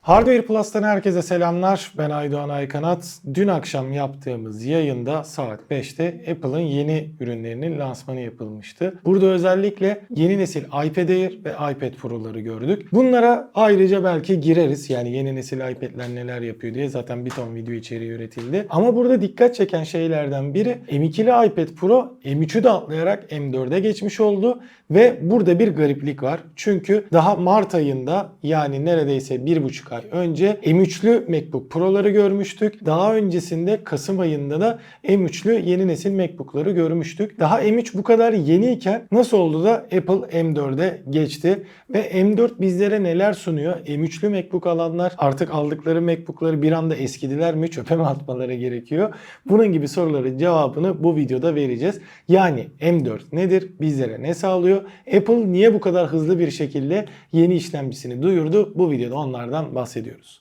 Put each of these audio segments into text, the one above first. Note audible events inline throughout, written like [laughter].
Hardware Plus'tan herkese selamlar. Ben Aydoğan Aykanat. Dün akşam yaptığımız yayında saat 5'te Apple'ın yeni ürünlerinin lansmanı yapılmıştı. Burada özellikle yeni nesil iPad Air ve iPad Pro'ları gördük. Bunlara ayrıca belki gireriz. Yani yeni nesil iPad'ler neler yapıyor diye zaten bir ton video içeriği üretildi. Ama burada dikkat çeken şeylerden biri M2'li iPad Pro M3'ü de atlayarak M4'e geçmiş oldu ve burada bir gariplik var. Çünkü daha Mart ayında yani neredeyse bir buçuk ay önce M3'lü MacBook Pro'ları görmüştük. Daha öncesinde Kasım ayında da M3'lü yeni nesil MacBook'ları görmüştük. Daha M3 bu kadar yeniyken nasıl oldu da Apple M4'e geçti ve M4 bizlere neler sunuyor? M3'lü MacBook alanlar artık aldıkları MacBook'ları bir anda eskidiler mi? Çöpe mi atmaları gerekiyor? Bunun gibi soruların cevabını bu videoda vereceğiz. Yani M4 nedir? Bizlere ne sağlıyor? Apple niye bu kadar hızlı bir şekilde yeni işlemcisini duyurdu? Bu videoda onlardan bahsediyoruz.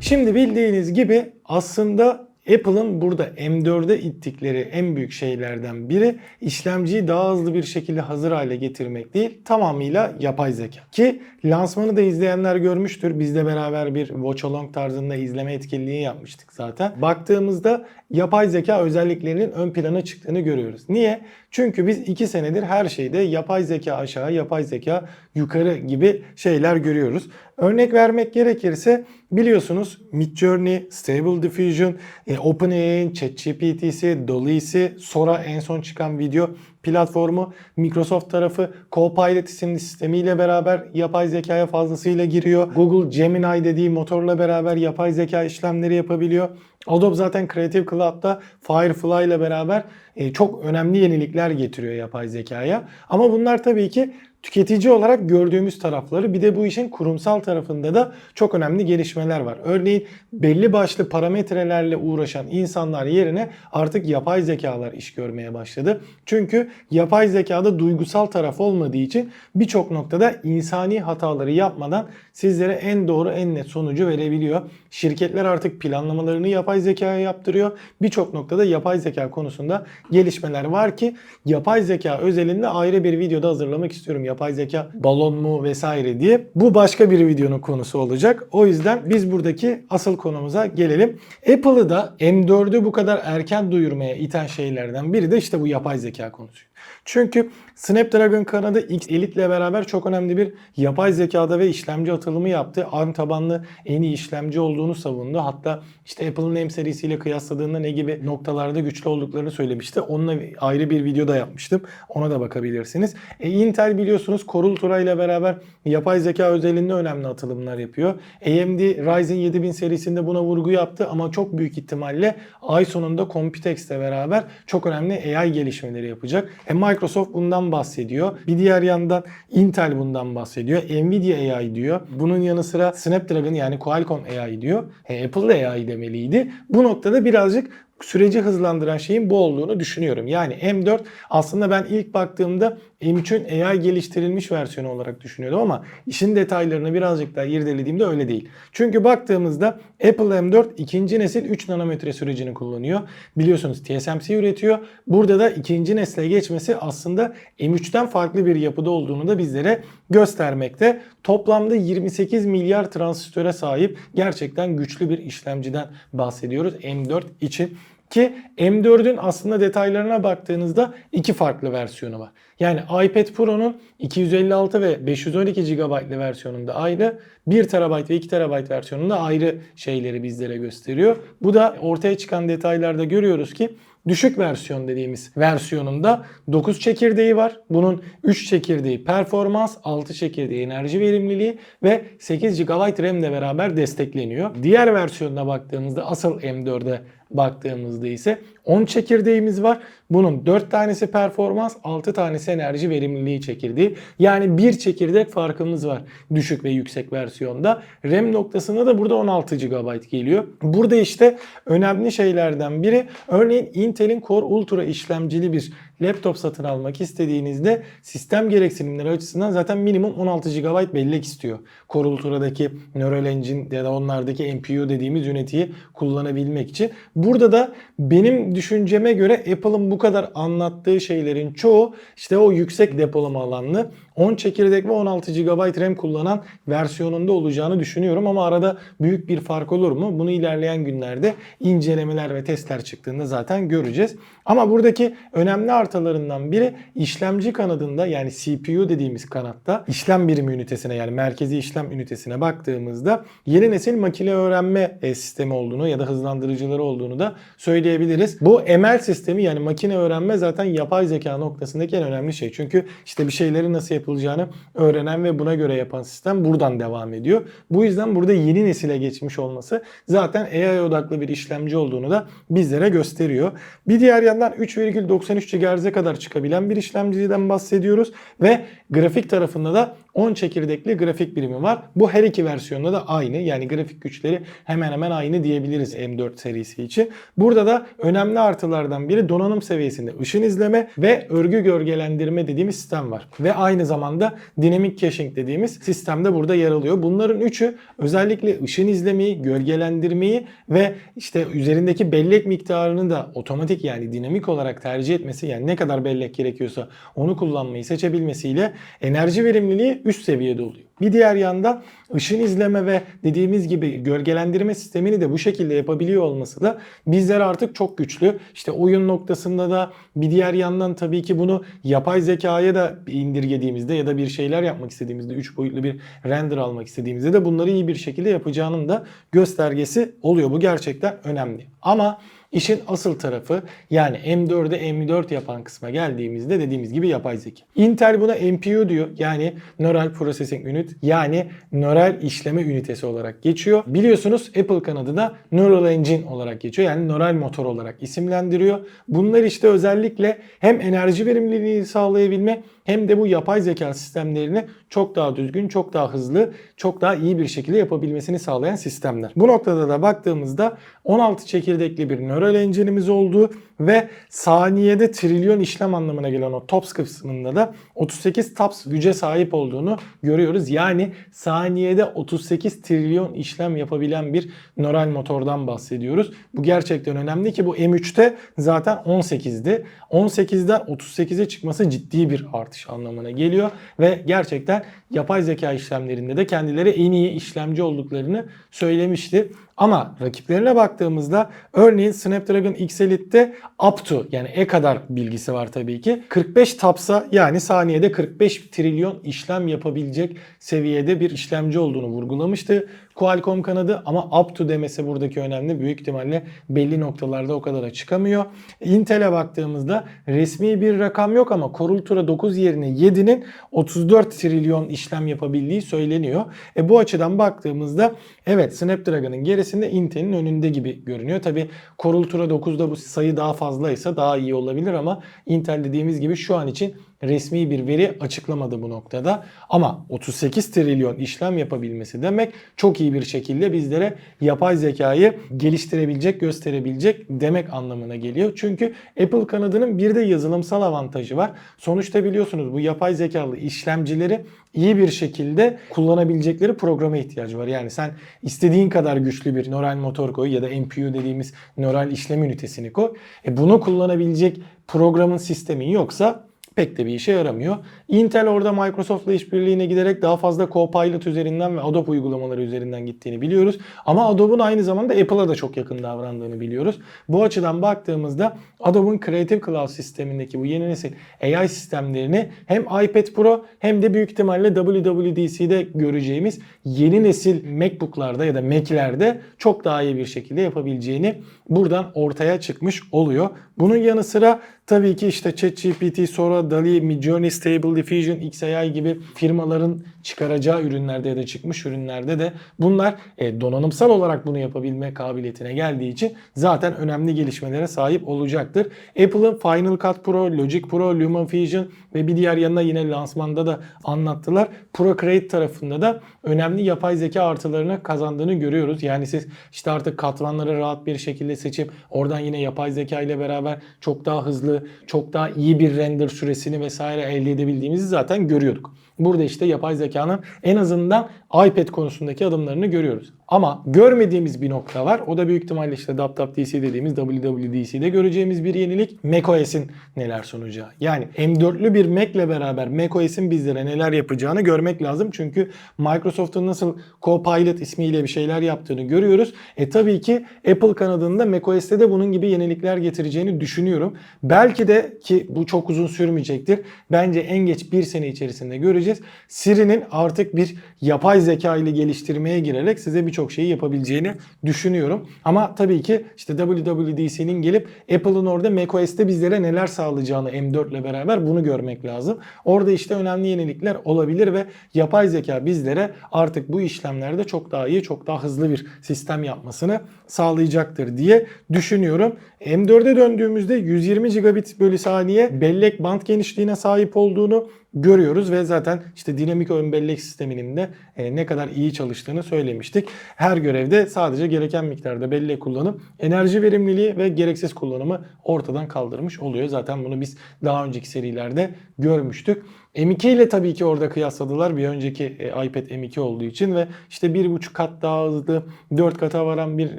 Şimdi bildiğiniz gibi aslında Apple'ın burada M4'e ittikleri en büyük şeylerden biri işlemciyi daha hızlı bir şekilde hazır hale getirmek değil tamamıyla yapay zeka. Ki lansmanı da izleyenler görmüştür. Biz de beraber bir watch along tarzında izleme etkinliği yapmıştık zaten. Baktığımızda yapay zeka özelliklerinin ön plana çıktığını görüyoruz. Niye? Çünkü biz 2 senedir her şeyde yapay zeka aşağı, yapay zeka yukarı gibi şeyler görüyoruz. Örnek vermek gerekirse biliyorsunuz Midjourney, Stable Diffusion, e, OpenAI'nin ChatGPT'si, Dolly'si, Sora en son çıkan video platformu, Microsoft tarafı Copilot isimli sistemiyle beraber yapay zekaya fazlasıyla giriyor. Google Gemini dediği motorla beraber yapay zeka işlemleri yapabiliyor. Adobe zaten Creative Cloud'da Firefly ile beraber e, çok önemli yenilikler getiriyor yapay zekaya. Ama bunlar tabii ki tüketici olarak gördüğümüz tarafları bir de bu işin kurumsal tarafında da çok önemli gelişmeler var. Örneğin belli başlı parametrelerle uğraşan insanlar yerine artık yapay zekalar iş görmeye başladı. Çünkü yapay zekada duygusal taraf olmadığı için birçok noktada insani hataları yapmadan sizlere en doğru en net sonucu verebiliyor. Şirketler artık planlamalarını yapay zekaya yaptırıyor. Birçok noktada yapay zeka konusunda gelişmeler var ki yapay zeka özelinde ayrı bir videoda hazırlamak istiyorum. Yapay zeka balon mu vesaire diye. Bu başka bir videonun konusu olacak. O yüzden biz buradaki asıl konumuza gelelim. Apple'ı da M4'ü bu kadar erken duyurmaya iten şeylerden biri de işte bu yapay zeka konusu. Çünkü Snapdragon kanadı X Elite ile beraber çok önemli bir yapay zekada ve işlemci atılımı yaptı. ARM tabanlı en iyi işlemci olduğunu savundu. Hatta işte Apple'ın M serisiyle kıyasladığında ne gibi noktalarda güçlü olduklarını söylemişti. Onunla ayrı bir video da yapmıştım. Ona da bakabilirsiniz. E, Intel biliyorsunuz Core Ultra ile beraber yapay zeka özelinde önemli atılımlar yapıyor. AMD Ryzen 7000 serisinde buna vurgu yaptı ama çok büyük ihtimalle ay sonunda Computex ile beraber çok önemli AI gelişmeleri yapacak. E, Microsoft bundan bahsediyor. Bir diğer yandan Intel bundan bahsediyor. Nvidia AI diyor. Bunun yanı sıra Snapdragon yani Qualcomm AI diyor. E, Apple de AI demeliydi. Bu noktada birazcık süreci hızlandıran şeyin bu olduğunu düşünüyorum. Yani M4 aslında ben ilk baktığımda M3'ün AI geliştirilmiş versiyonu olarak düşünüyordum ama işin detaylarını birazcık daha irdelediğimde öyle değil. Çünkü baktığımızda Apple M4 ikinci nesil 3 nanometre sürecini kullanıyor. Biliyorsunuz TSMC üretiyor. Burada da ikinci nesle geçmesi aslında M3'ten farklı bir yapıda olduğunu da bizlere göstermekte. Toplamda 28 milyar transistöre sahip gerçekten güçlü bir işlemciden bahsediyoruz M4 için. Ki M4'ün aslında detaylarına baktığınızda iki farklı versiyonu var. Yani iPad Pro'nun 256 ve 512 GB'lı versiyonunda ayrı, 1 TB ve 2 TB versiyonunda ayrı şeyleri bizlere gösteriyor. Bu da ortaya çıkan detaylarda görüyoruz ki düşük versiyon dediğimiz versiyonunda 9 çekirdeği var. Bunun 3 çekirdeği performans, 6 çekirdeği enerji verimliliği ve 8 GB RAM ile beraber destekleniyor. Diğer versiyonuna baktığımızda asıl M4'e baktığımızda ise 10 çekirdeğimiz var. Bunun 4 tanesi performans, 6 tanesi enerji verimliliği çekirdeği. Yani bir çekirdek farkımız var düşük ve yüksek versiyonda. RAM noktasında da burada 16 GB geliyor. Burada işte önemli şeylerden biri örneğin Intel'in Core Ultra işlemcili bir laptop satın almak istediğinizde sistem gereksinimleri açısından zaten minimum 16 GB bellek istiyor. Core Ultra'daki Neural Engine ya da onlardaki NPU dediğimiz üniteyi kullanabilmek için. Burada da benim düşünceme göre Apple'ın bu kadar anlattığı şeylerin çoğu işte o yüksek depolama alanlı 10 çekirdek ve 16 GB RAM kullanan versiyonunda olacağını düşünüyorum ama arada büyük bir fark olur mu? Bunu ilerleyen günlerde incelemeler ve testler çıktığında zaten göreceğiz. Ama buradaki önemli artılarından biri işlemci kanadında yani CPU dediğimiz kanatta işlem birimi ünitesine yani merkezi işlem ünitesine baktığımızda yeni nesil makine öğrenme e, sistemi olduğunu ya da hızlandırıcıları olduğunu da söyleyebiliriz. Bu ML sistemi yani makine öğrenme zaten yapay zeka noktasındaki en önemli şey. Çünkü işte bir şeyleri nasıl yapılacağını öğrenen ve buna göre yapan sistem buradan devam ediyor. Bu yüzden burada yeni nesile geçmiş olması zaten AI odaklı bir işlemci olduğunu da bizlere gösteriyor. Bir diğer yandan 3,93 GHz'e kadar çıkabilen bir işlemciden bahsediyoruz ve grafik tarafında da 10 çekirdekli grafik birimi var. Bu her iki versiyonda da aynı. Yani grafik güçleri hemen hemen aynı diyebiliriz M4 serisi için. Burada da önemli artılardan biri donanım seviyesinde ışın izleme ve örgü gölgelendirme dediğimiz sistem var. Ve aynı zamanda dinamik caching dediğimiz sistem de burada yer alıyor. Bunların üçü özellikle ışın izlemeyi, gölgelendirmeyi ve işte üzerindeki bellek miktarını da otomatik yani dinamik olarak tercih etmesi yani ne kadar bellek gerekiyorsa onu kullanmayı seçebilmesiyle enerji verimliliği üst seviyede oluyor. Bir diğer yanda ışın izleme ve dediğimiz gibi gölgelendirme sistemini de bu şekilde yapabiliyor olması da bizler artık çok güçlü. İşte oyun noktasında da bir diğer yandan tabii ki bunu yapay zekaya da indirgediğimizde ya da bir şeyler yapmak istediğimizde 3 boyutlu bir render almak istediğimizde de bunları iyi bir şekilde yapacağının da göstergesi oluyor. Bu gerçekten önemli. Ama İşin asıl tarafı yani M4'e M4 yapan kısma geldiğimizde dediğimiz gibi yapay zeka. Intel buna NPU diyor. Yani Neural Processing Unit yani nöral işleme ünitesi olarak geçiyor. Biliyorsunuz Apple kanadı da Neural Engine olarak geçiyor. Yani nöral motor olarak isimlendiriyor. Bunlar işte özellikle hem enerji verimliliğini sağlayabilme hem de bu yapay zeka sistemlerini çok daha düzgün, çok daha hızlı, çok daha iyi bir şekilde yapabilmesini sağlayan sistemler. Bu noktada da baktığımızda 16 çekirdekli bir nöral engine'imiz olduğu ve saniyede trilyon işlem anlamına gelen o TOPS kısmında da 38 TOPS güce sahip olduğunu görüyoruz. Yani saniyede 38 trilyon işlem yapabilen bir nöral motordan bahsediyoruz. Bu gerçekten önemli ki bu M3'te zaten 18'di. 18'den 38'e çıkması ciddi bir artış anlamına geliyor ve gerçekten yapay zeka işlemlerinde de kendileri en iyi işlemci olduklarını söylemişti. Ama rakiplerine baktığımızda örneğin Snapdragon X Elite'de up to yani e kadar bilgisi var tabii ki. 45 tapsa yani saniyede 45 trilyon işlem yapabilecek seviyede bir işlemci olduğunu vurgulamıştı. Qualcomm kanadı ama up to demesi buradaki önemli. Büyük ihtimalle belli noktalarda o kadar çıkamıyor. Intel'e baktığımızda resmi bir rakam yok ama Core Ultra 9 yerine 7'nin 34 trilyon işlem yapabildiği söyleniyor. E bu açıdan baktığımızda evet Snapdragon'ın gerisinde Intel'in önünde gibi görünüyor. Tabi Core Ultra 9'da bu sayı daha fazlaysa daha iyi olabilir ama Intel dediğimiz gibi şu an için resmi bir veri açıklamadı bu noktada. Ama 38 trilyon işlem yapabilmesi demek çok iyi bir şekilde bizlere yapay zekayı geliştirebilecek, gösterebilecek demek anlamına geliyor. Çünkü Apple kanadının bir de yazılımsal avantajı var. Sonuçta biliyorsunuz bu yapay zekalı işlemcileri iyi bir şekilde kullanabilecekleri programa ihtiyacı var. Yani sen istediğin kadar güçlü bir nöral motor koy ya da NPU dediğimiz nöral işlem ünitesini koy. E bunu kullanabilecek programın sistemin yoksa pek de bir işe yaramıyor. Intel orada Microsoft'la işbirliğine giderek daha fazla Copilot üzerinden ve Adobe uygulamaları üzerinden gittiğini biliyoruz. Ama Adobe'un aynı zamanda Apple'a da çok yakın davrandığını biliyoruz. Bu açıdan baktığımızda Adobe'un Creative Cloud sistemindeki bu yeni nesil AI sistemlerini hem iPad Pro hem de büyük ihtimalle WWDC'de göreceğimiz yeni nesil MacBook'larda ya da Mac'lerde çok daha iyi bir şekilde yapabileceğini buradan ortaya çıkmış oluyor. Bunun yanı sıra tabii ki işte ChatGPT sonra DALL-E, Midjourney, Stable Diffusion, XAI gibi firmaların çıkaracağı ürünlerde ya da çıkmış ürünlerde de bunlar e, donanımsal olarak bunu yapabilme kabiliyetine geldiği için zaten önemli gelişmelere sahip olacaktır. Apple'ın Final Cut Pro, Logic Pro, LumaFusion ve bir diğer yanına yine lansmanda da anlattılar. Procreate tarafında da önemli yapay zeka artılarını kazandığını görüyoruz. Yani siz işte artık katmanları rahat bir şekilde seçip oradan yine yapay zeka ile beraber çok daha hızlı, çok daha iyi bir render süresini vesaire elde edebildiğimizi zaten görüyorduk. Burada işte yapay zekanın en azından iPad konusundaki adımlarını görüyoruz. Ama görmediğimiz bir nokta var. O da büyük ihtimalle işte WWDC dediğimiz WWDC'de göreceğimiz bir yenilik. macOS'in neler sunacağı. Yani M4'lü bir Mac ile beraber macOS'in bizlere neler yapacağını görmek lazım. Çünkü Microsoft'un nasıl Copilot ismiyle bir şeyler yaptığını görüyoruz. E tabii ki Apple kanadında macOS'te de bunun gibi yenilikler getireceğini düşünüyorum. Belki de ki bu çok uzun sürmeyecektir. Bence en geç bir sene içerisinde göreceğiz. Siri'nin artık bir yapay zeka ile geliştirmeye girerek size birçok şeyi yapabileceğini düşünüyorum. Ama tabii ki işte WWDC'nin gelip Apple'ın orada macOS'te bizlere neler sağlayacağını M4 ile beraber bunu görmek lazım. Orada işte önemli yenilikler olabilir ve yapay zeka bizlere artık bu işlemlerde çok daha iyi, çok daha hızlı bir sistem yapmasını sağlayacaktır diye düşünüyorum. M4'e döndüğümüzde 120 gigabit bölü saniye bellek band genişliğine sahip olduğunu görüyoruz ve zaten işte dinamik ön bellek sisteminin de e, ne kadar iyi çalıştığını söylemiştik. Her görevde sadece gereken miktarda bellek kullanıp enerji verimliliği ve gereksiz kullanımı ortadan kaldırmış oluyor. Zaten bunu biz daha önceki serilerde görmüştük. M2 ile tabii ki orada kıyasladılar. Bir önceki e, iPad M2 olduğu için ve işte bir buçuk kat daha hızlı, 4 kata varan bir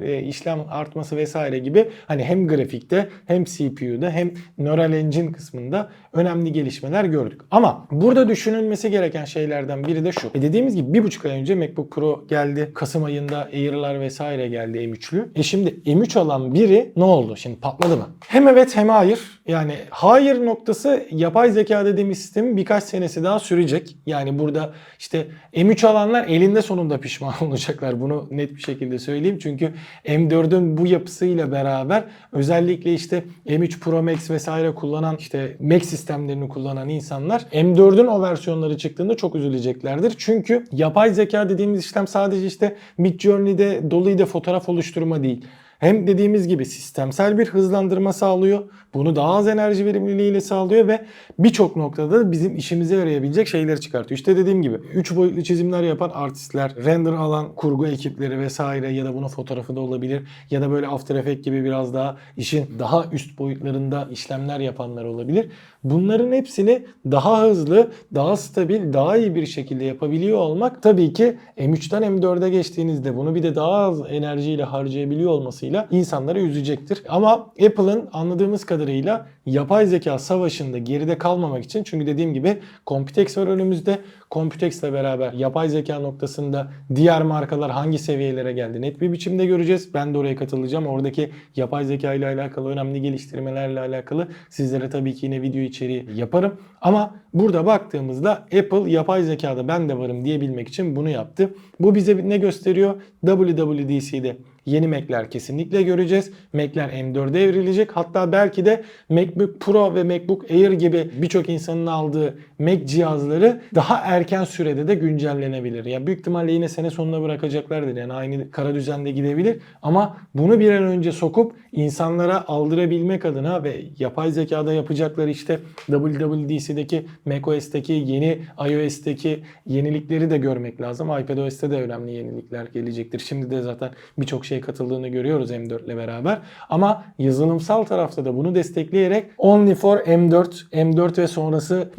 e, işlem artması vesaire gibi hani hem grafikte hem CPU'da hem Neural Engine kısmında önemli gelişmeler gördük. Ama burada düşünülmesi gereken şeylerden biri de şu. E dediğimiz gibi bir buçuk ay önce MacBook Pro geldi. Kasım ayında Air'lar vesaire geldi M3'lü. E şimdi M3 alan biri ne oldu? Şimdi patladı mı? Hem evet hem hayır. Yani hayır noktası yapay zeka dediğimiz sistemin birkaç senesi daha sürecek. Yani burada işte M3 alanlar elinde sonunda pişman [laughs] olacaklar. Bunu net bir şekilde söyleyeyim. Çünkü M4'ün bu yapısıyla beraber özellikle işte M3 Pro Max vesaire kullanan işte Mac sistemlerini kullanan insanlar M4'ün o versiyonları çıktığında çok üzüleceklerdir. Çünkü yapay zeka dediğimiz işlem sadece işte Midjourney'de Dolly'de fotoğraf oluşturma değil. Hem dediğimiz gibi sistemsel bir hızlandırma sağlıyor. Bunu daha az enerji verimliliğiyle sağlıyor ve birçok noktada da bizim işimize yarayabilecek şeyleri çıkartıyor. İşte dediğim gibi 3 boyutlu çizimler yapan artistler, render alan kurgu ekipleri vesaire ya da bunun fotoğrafı da olabilir ya da böyle After Effects gibi biraz daha işin daha üst boyutlarında işlemler yapanlar olabilir. Bunların hepsini daha hızlı, daha stabil, daha iyi bir şekilde yapabiliyor olmak tabii ki M3'ten M4'e geçtiğinizde bunu bir de daha az enerjiyle harcayabiliyor olmasıyla insanları üzecektir. Ama Apple'ın anladığımız kadarıyla yapay zeka savaşında geride kalmamak için çünkü dediğim gibi Computex var önümüzde. Computex ile beraber yapay zeka noktasında diğer markalar hangi seviyelere geldi net bir biçimde göreceğiz. Ben de oraya katılacağım. Oradaki yapay zeka ile alakalı önemli geliştirmelerle alakalı sizlere tabii ki yine video içeriği yaparım. Ama burada baktığımızda Apple yapay zekada ben de varım diyebilmek için bunu yaptı. Bu bize ne gösteriyor? WWDC'de yeni Mac'ler kesinlikle göreceğiz. Mac'ler M4'e evrilecek. Hatta belki de MacBook Pro ve MacBook Air gibi birçok insanın aldığı Mac cihazları daha erken sürede de güncellenebilir. Yani büyük ihtimalle yine sene sonuna bırakacaklardır. Yani aynı kara düzende gidebilir. Ama bunu bir an önce sokup insanlara aldırabilmek adına ve yapay zekada yapacakları işte WWDC'deki macOS'teki yeni iOS'teki yenilikleri de görmek lazım. iPadOS'te de önemli yenilikler gelecektir. Şimdi de zaten birçok şey katıldığını görüyoruz M4 ile beraber. Ama yazılımsal tarafta da bunu destekleyerek Only for M4, M4 ve sonrası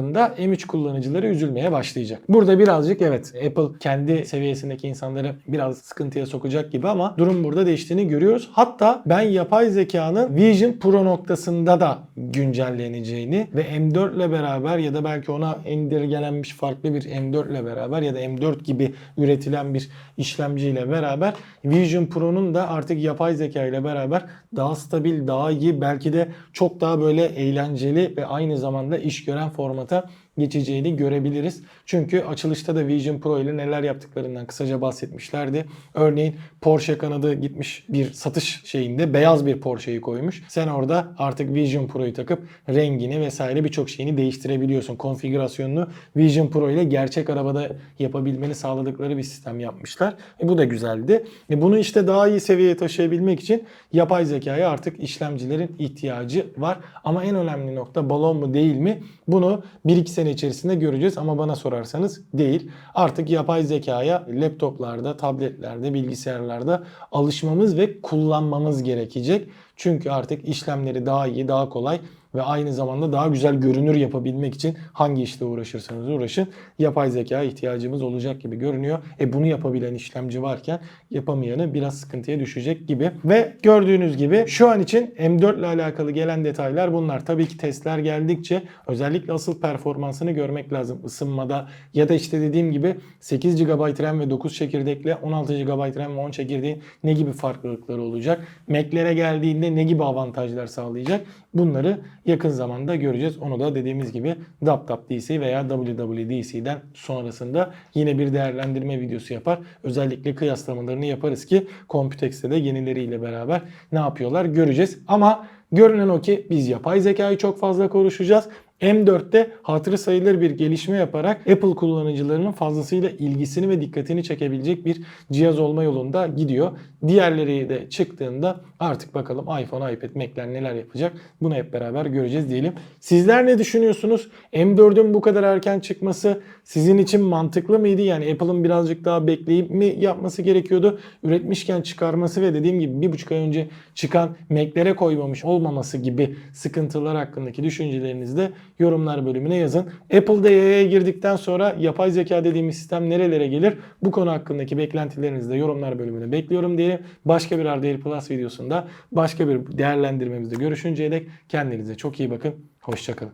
durumlarında M3 kullanıcıları üzülmeye başlayacak. Burada birazcık evet Apple kendi seviyesindeki insanları biraz sıkıntıya sokacak gibi ama durum burada değiştiğini görüyoruz. Hatta ben yapay zekanın Vision Pro noktasında da güncelleneceğini ve M4 ile beraber ya da belki ona indirgelenmiş farklı bir M4 ile beraber ya da M4 gibi üretilen bir işlemciyle beraber Vision Pro'nun da artık yapay zeka ile beraber daha stabil, daha iyi, belki de çok daha böyle eğlenceli ve aynı zamanda iş gören conta geçeceğini görebiliriz. Çünkü açılışta da Vision Pro ile neler yaptıklarından kısaca bahsetmişlerdi. Örneğin Porsche kanadı gitmiş bir satış şeyinde beyaz bir Porsche'yi koymuş. Sen orada artık Vision Pro'yu takıp rengini vesaire birçok şeyini değiştirebiliyorsun. Konfigürasyonunu Vision Pro ile gerçek arabada yapabilmeni sağladıkları bir sistem yapmışlar. E bu da güzeldi. E bunu işte daha iyi seviyeye taşıyabilmek için yapay zekaya artık işlemcilerin ihtiyacı var. Ama en önemli nokta balon mu değil mi? Bunu 1-2 sene içerisinde göreceğiz ama bana sorarsanız değil. Artık yapay zekaya laptoplarda, tabletlerde, bilgisayarlarda alışmamız ve kullanmamız gerekecek. Çünkü artık işlemleri daha iyi, daha kolay ve aynı zamanda daha güzel görünür yapabilmek için hangi işle uğraşırsanız uğraşın yapay zekaya ihtiyacımız olacak gibi görünüyor. E bunu yapabilen işlemci varken yapamayanı biraz sıkıntıya düşecek gibi. Ve gördüğünüz gibi şu an için M4 ile alakalı gelen detaylar bunlar. Tabii ki testler geldikçe özellikle asıl performansını görmek lazım ısınmada ya da işte dediğim gibi 8 GB RAM ve 9 çekirdekle 16 GB RAM ve 10 çekirdeğin ne gibi farklılıkları olacak? Mac'lere geldiğinde ne gibi avantajlar sağlayacak? Bunları yakın zamanda göreceğiz. Onu da dediğimiz gibi DapDapDC veya WWDC'den sonrasında yine bir değerlendirme videosu yapar. Özellikle kıyaslamalarını yaparız ki Computex'te de yenileriyle beraber ne yapıyorlar göreceğiz. Ama görünen o ki biz yapay zekayı çok fazla konuşacağız. M4'te hatırı sayılır bir gelişme yaparak Apple kullanıcılarının fazlasıyla ilgisini ve dikkatini çekebilecek bir cihaz olma yolunda gidiyor. Diğerleri de çıktığında artık bakalım iPhone, iPad, Mac'ler neler yapacak bunu hep beraber göreceğiz diyelim. Sizler ne düşünüyorsunuz? M4'ün bu kadar erken çıkması sizin için mantıklı mıydı? Yani Apple'ın birazcık daha bekleyip mi yapması gerekiyordu? Üretmişken çıkarması ve dediğim gibi bir buçuk ay önce çıkan Mac'lere koymamış olmaması gibi sıkıntılar hakkındaki düşüncelerinizi de yorumlar bölümüne yazın. Apple'da yayaya girdikten sonra yapay zeka dediğimiz sistem nerelere gelir? Bu konu hakkındaki beklentilerinizi de yorumlar bölümüne bekliyorum diyelim. Başka bir RDR Plus videosunda başka bir değerlendirmemizde görüşünceye dek kendinize çok iyi bakın. Hoşçakalın.